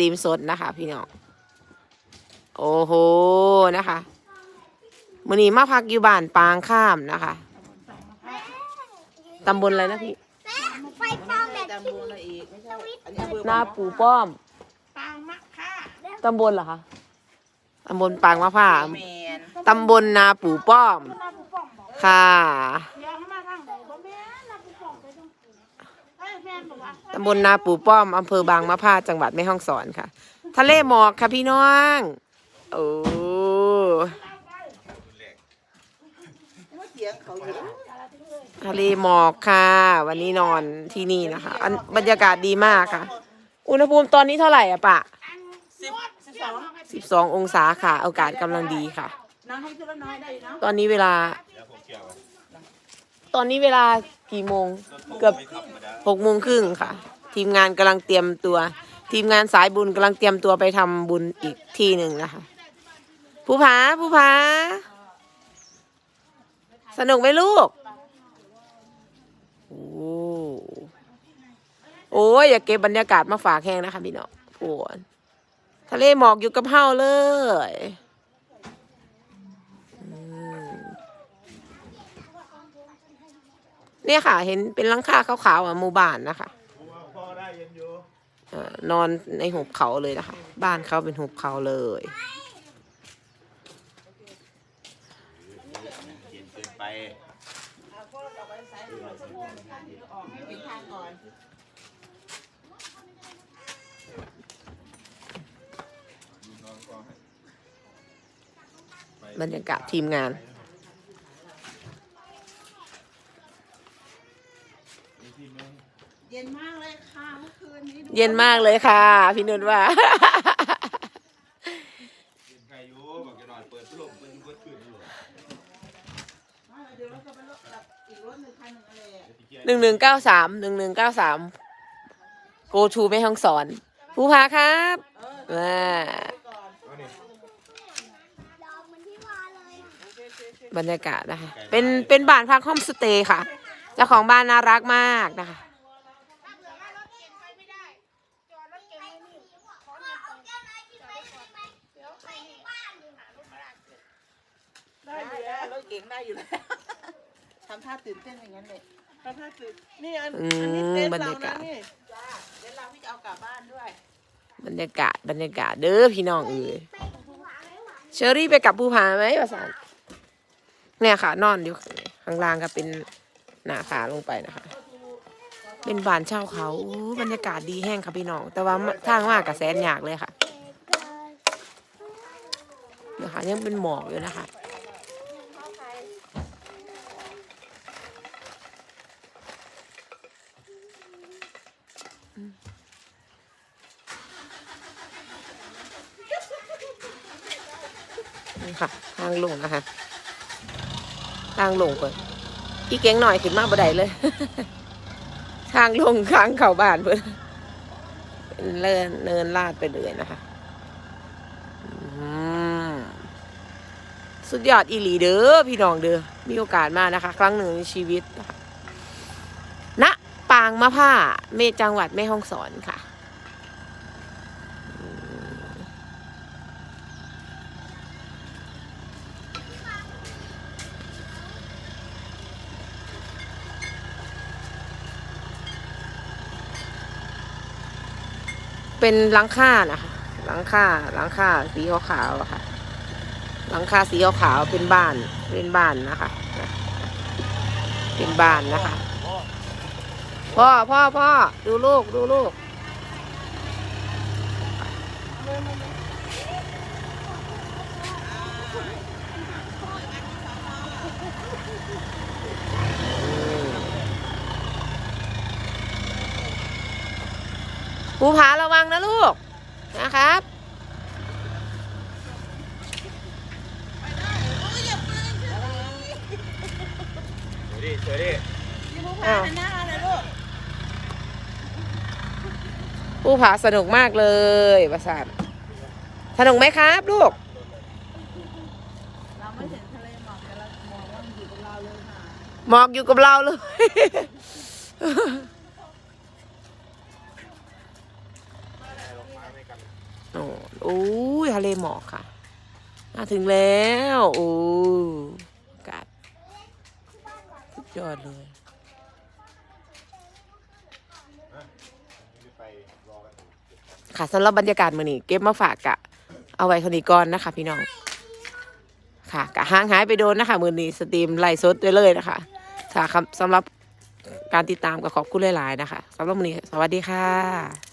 ตรีมสดนะคะ พี่น้อง โอ้โหนะคะมือนี้มาพักอยู่บ้านปางข้ามนะคะตำบลอะไรนะพี่ไฟปองแบบจำบูนอีกไม่ใช่อันนี้อำเภอหน้าปูป้อม ปางมะค่าตำบลเหรอคะตำบลปางมะพร้าวแมนตำบลนาปูป้อมนาปูป่องบอกค่ะ ตำบลนาปู่ป้อมอำเภอบางมะพร้าวจังหวัดแม่ฮ่องสอนค่ะ ทะเลหมอกค่ะพี่น้อง โอ้ทะเลหมอกค่ะ วันนี้นอนที่นี่นะคะอันบรรยากาศดีมากค่ะ อุณหภูมิตอนนี้เท่าไหร่อะปะสิบสององศาค่ะอากาศกำลังดีค่ะ ตอนนี้เวลา ตอนนี้เวลากี่โมง เกือบ หกโมงครึ่งค่ะ ทีมงานกำลังเตรียมตัว ทีมงานสายบุญกำลังเตรียมตัวไปทำบุญอีกที่หนึ่งนะคะผู้ผาผู้ผาสนุกไหมลูก โอ้โอ้ยอย่าเก็บบรรยากาศมาฝากแห้งนะคะพี่น้องปวดทะเลหมอกอยู่กับเฮาเลยอืม เนี่ยค่ะ เห็นเป็นลังคาขาวๆอะหมู่บ้านนะคะออนอนในหุบเขาเลยนะคะ บ้านเขาเป็นหุบเขาเลยเย็นเกินไปออกให้เป็นทางก่อนบรรยากาศทีมงาน เย็นมากเลยค่ะเมื่อคืนนี้ดูเย็นมากเลยค่ะ พี่นุ่นว่าใครอยู่บอกจะนอนเปิดพัดลมเปิดเปิดคืนอยู่เดี๋ยวเราจะไปรถแบบอีกรถหนึ่งคันหนึ่งอะไรอะหนึ่งหนึ่งเก้าสามหนึ่งหนึ่งเก้าสามโกชูไม่ห้องสอน ผู้พาครับว้าก่อนดอกมันที่วาเลย บรรยากาศนะคะ เป็นเป็นบ้านพักโฮมสเตย์ค่ะเจ้าของบ้านน่ารักมากนะคะ ได้อยู่แล้วรถเก๋งได้อยู่แล้วทำท่าตื่นเต้นอย่างนั้นเลยทำท่าตื่นนี่อันอือันนี้มเต้นบรรเรายากานะศ นี่จ้าเดี๋ยวเราพี่จะเอากลับบ้านด้วยบรรยากาศบรรยากาศเด้อพี่น้องเอ๋ยเชอรี่ไปกับภูผาไหมประสานเนี่ยค่ะ นอนอยู่ข้างล่างก็เป็น หน้าผาลงไปนะคะ เป็นบ้านเช่าเขาโอ้บรรยากาศดีแห้งค่ะพี่น้อง แต่ว่าทางมากกับแสนยากเลยค่ะนะคะยังเป็นหมอกอยู่นะคะนี่ค่ะ ทางลงนะคะ ทางลงเปิด อีเก่งหน่อยขึ้นมาบ่ได้เลย ทางลงค้างเข่าบ้านเพิ่นเป็นเลินเนินลาดไปเลยนะคะสุดยอดอีหลีเด้อพี่น้องเด้อมีโอกาสมานะคะ ครั้งหนึ่งในชีวิตนะคะณปางมะผ้าเมจังหวัดแม่ฮ่องสอนค่ะ เป็นหลังคานะคะหลังคาหลังคาสีขาวๆค่ะหลังคาสีขาวๆเป็นบ้านเป็นบ้านนะคะ เป็นบ้านนะคะ พ่อพ่อพ่อดูลูกดูลูก ภูผาระวังนะลูกนะครับเดี๋ยวดิเดี๋ยวดินี่ผู้อ้าพาวหันหน้ามาเลยลูกภูผาสนุกมากเลยประสานสนุกไหมครับลูกเราไม่เห็นทะเลหมอกแต่เรามองว่ามันอยู่กับเราเลย โอ้ยทะเลหมอกค่ะมาถึงแล้ว โอ้อากาศสุดยอดเลยค่ะสำหรับบรรยากาศมื้อนี้เก็บมาฝากกะ เอาไว้เท่านี้ก่อนนะคะ พี่น้อง ค่ะกะห่างหายไปโดนนะคะมื้อนี้สตรีมไลฟ์สดไปเลยนะคะค่ะสำหรับการติดตามก็ขอบคุณหลาย ๆ นะคะสำหรับมื้อนี้สวัสดีค่ะ